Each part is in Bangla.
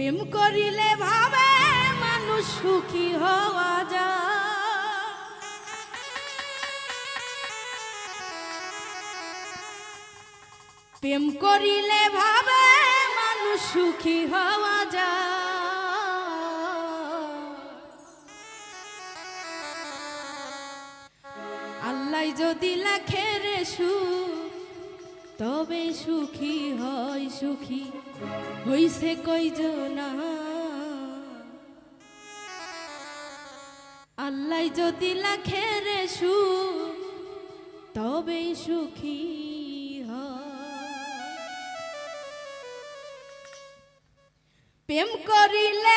প্রেম করিলে ভাবে মানুষ সুখী হওয়া যায়। প্রেম করিলে ভাবে মানুষ সুখী হওয়া যায়। আল্লাহ যদি লেখে রে সুখ তবে সুখী হয় সুখী, হইছে কইজনা আল্লাহ যদি লেখে রে সুখ, তবে সুখী প্রেম করিলে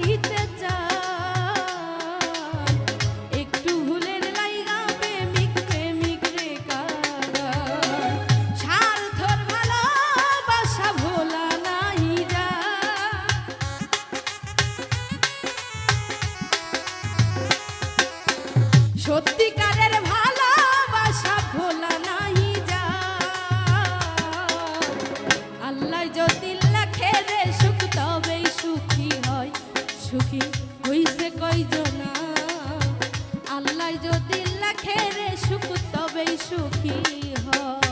Marita de... হয়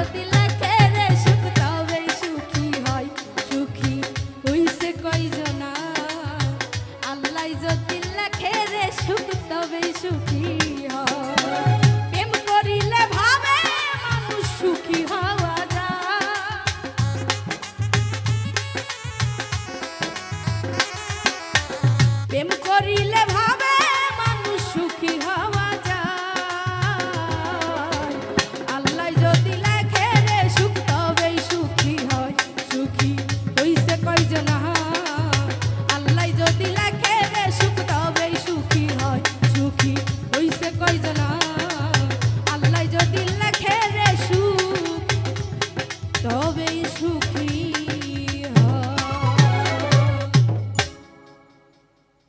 Gracias.